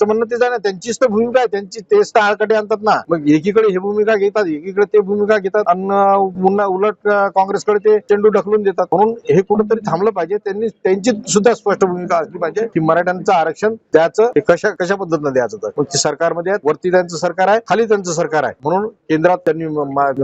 त्यांचं म्हणणं तेच आहे ना त्यांचीच तर भूमिका आहे त्यांची तेच तर आळकडे आणतात ना. मग एकीकडे हे भूमिका घेतात एकीकडे ते भूमिका घेतात आणि पुन्हा उलट काँग्रेसकडे ते चेंडू ढकलून देतात. म्हणून हे कुठंतरी थांबलं पाहिजे त्यांनी त्यांची सुद्धा स्पष्ट भूमिका असली पाहिजे की मराठ्यांचं आरक्षण द्यायचं कशा कशा पद्धतीनं द्यायचं तर. सरकारमध्ये आहेत वरती त्यांचं सरकार आहे खाली त्यांचं सरकार आहे. म्हणून केंद्रात त्यांनी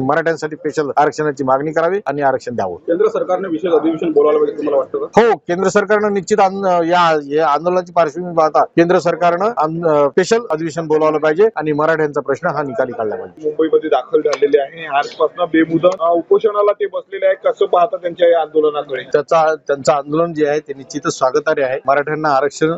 मराठ्यांसाठी स्पेशल आरक्षणाची मागणी करावी आणि आरक्षण द्यावं. केंद्र सरकारने विशेष अधिवेशन बोलावलं पाहिजे तुम्हाला वाटतं हो केंद्र सरकारनं निश्चित या आंदोलनाची पार्श्वभूमी पाहता केंद्र सरकारनं स्पेशल अधिवेशन बोलावलं पाहिजे आणि मराठ्यांचा प्रश्न हा निकाली काढला पाहिजे. मुंबईमध्ये दाखल झालेले आहे. आजपासून बेमुदत उपोषणाला ते बसलेले आहे कसं पाहता त्यांच्या या आंदोलनाकडे? त्याचा त्यांचं आंदोलन जे आहे ते निश्चितच स्वागतार्ह आहे. मराठ्यांना आरक्षण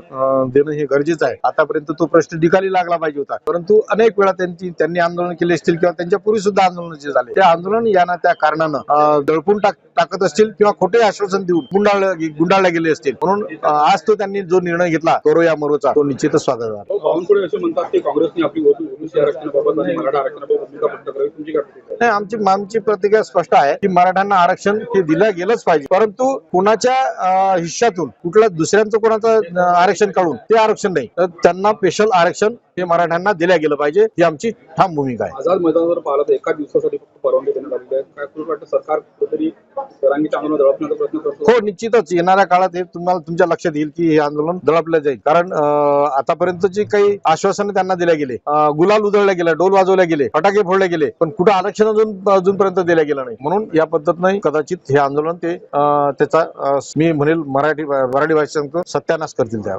देणं हे गरजेचं आहे. आतापर्यंत तो प्रश्न निकाली लागला पाहिजे होता. परंतु अनेक वेळा त्यांची त्यांनी आंदोलन केले असतील किंवा त्यांच्या पूर्वी सुद्धा आंदोलन जे झाले ते आंदोलन या ना त्या कारणानं अं, दडपून टाक टाकत असतील किंवा खोटे आश्वासन देऊन गुंडाळ गुंडाळले गेले असतील. म्हणून आज तो त्यांनी जो निर्णय घेतला करो या मरोचा तो निश्चितच स्वागत आहे हो, बावनकुळे असे म्हणतात की काँग्रेसने आपली ओबीसी आरक्षणाबाबत आणि मराठा आरक्षणाबाबत भूमिका व्यक्त करावी. तुमची काय प्रतिक्रिया आहे? नाही आमची आमची प्रतिक्रिया स्पष्ट आहे की मराठ्यांना आरक्षण हे दिलं गेलंच पाहिजे. परंतु कुणाच्या अं, हिश्श्यातून कुठल्या दुसऱ्यांचं कोणाचं आरक्षण काढून ते आरक्षण नाही. तर त्यांना स्पेशल आरक्षण हे मराठ्यांना दिल्या गेलं पाहिजे ही आमची ठाम भूमिका आहे. आझाद मैदानावर पाहिलं तर एका दिवसासाठी फक्त परवानगी देण्यात आलेली आहे. काय तुला वाटतं सरकार कुठेतरी आंदोलन प्रयत्न करतो. हो निश्चितच. येणाऱ्या काळात हे तुम्हाला तुमच्या लक्षात येईल की हे आंदोलन दडपलं जाईल. कारण आतापर्यंत जी काही आश्वासनं त्यांना दिल्या गेले गुलाल उधळले गेले डोल वाजवले गेले फटाके फोडले गेले पण कुठं आरक्षण अजून अजूनपर्यंत दिल्या गेलं नाही. म्हणून या पद्धतीने कदाचित हे आंदोलन ते त्याचा मी म्हणेल मराठी मराठी भाषेचा सत्यानाश करतील त्या